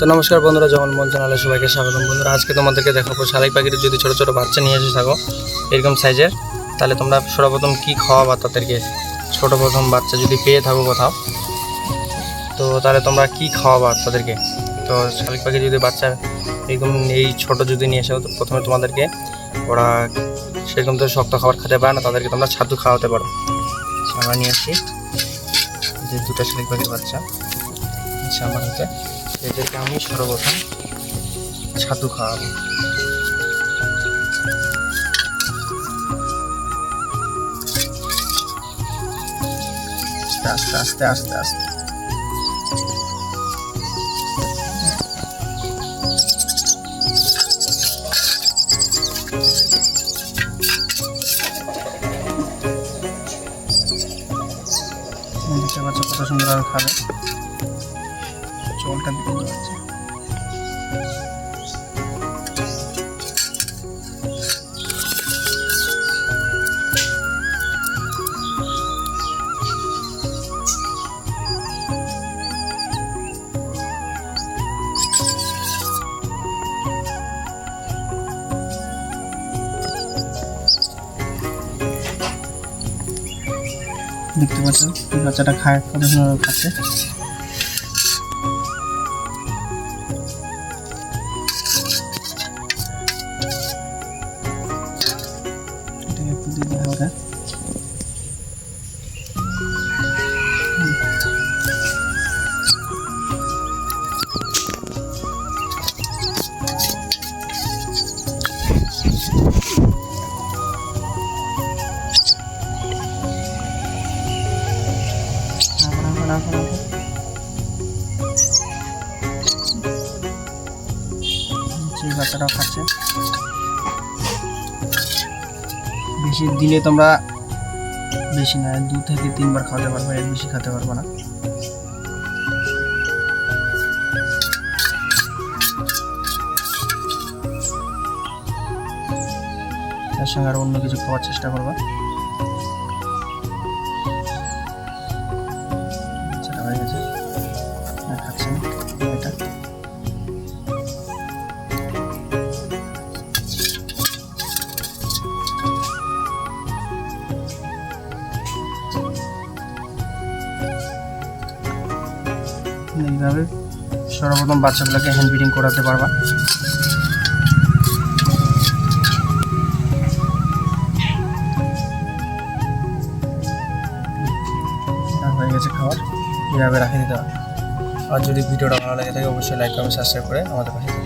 তো নমস্কার বন্ধুরা যেমন মন চ্যানেলে সবাইকে স্বাগতম। বন্ধুরা, আজকে তোমাদেরকে দেখাবো শালিক পাখির যদি ছোটো ছোটো বাচ্চা নিয়ে এসে থাকো, এরকম সাইজের তাহলে তোমরা সর্বপ্রথম কী খাওয়াবা তাদেরকে? ছোটো প্রথম বাচ্চা যদি পেয়ে থাকো কোথাও, তো তাহলে তোমরা কী খাওয়াবা তাদেরকে? তো শালিক পাখি যদি বাচ্চা এরকম এই ছোট যদি নিয়ে এসে প্রথমে তোমাদেরকে ওরা সেরকম তো শক্ত খাবার খেতে পারে না, তাদেরকে তোমরা ছাতু খাওয়াতে পারো। আমরা নিয়ে আসি। যে দুটো শালিক পাখির বাচ্চা আমার হাতে। এদেরকে আমি সর্বপ্রথম ছাতু খাওয়াবো। আস্তে আস্তে আস্তে আস্তে খাবে। জলটা দিতে পারছে দেখতে পাচ্ছ এই বাচ্চাটা খায় কত সুন্দর দিই হালকা বাচ্চাটাও খাচ্ছে বেশি দিনে তোমরা বেশি না, দু থেকে তিনবার খাওয়াতে পারব, এর বেশি খেতে পারব না। তার সঙ্গে আরও অন্য কিছু খাওয়ার চেষ্টা করবা। এইভাবে সর্বপ্রথম বাচ্চাগুলোকে হ্যান্ড ব্রিডিং করাতে পারবা। হয়ে গেছে খাবার এইভাবে রাখে দিতে হবে। আর যদি ভিডিওটা ভালো লাগে থাকে, অবশ্যই লাইক কমেন্ট সাবস্ক্রাইব করে আমাদের পাশে।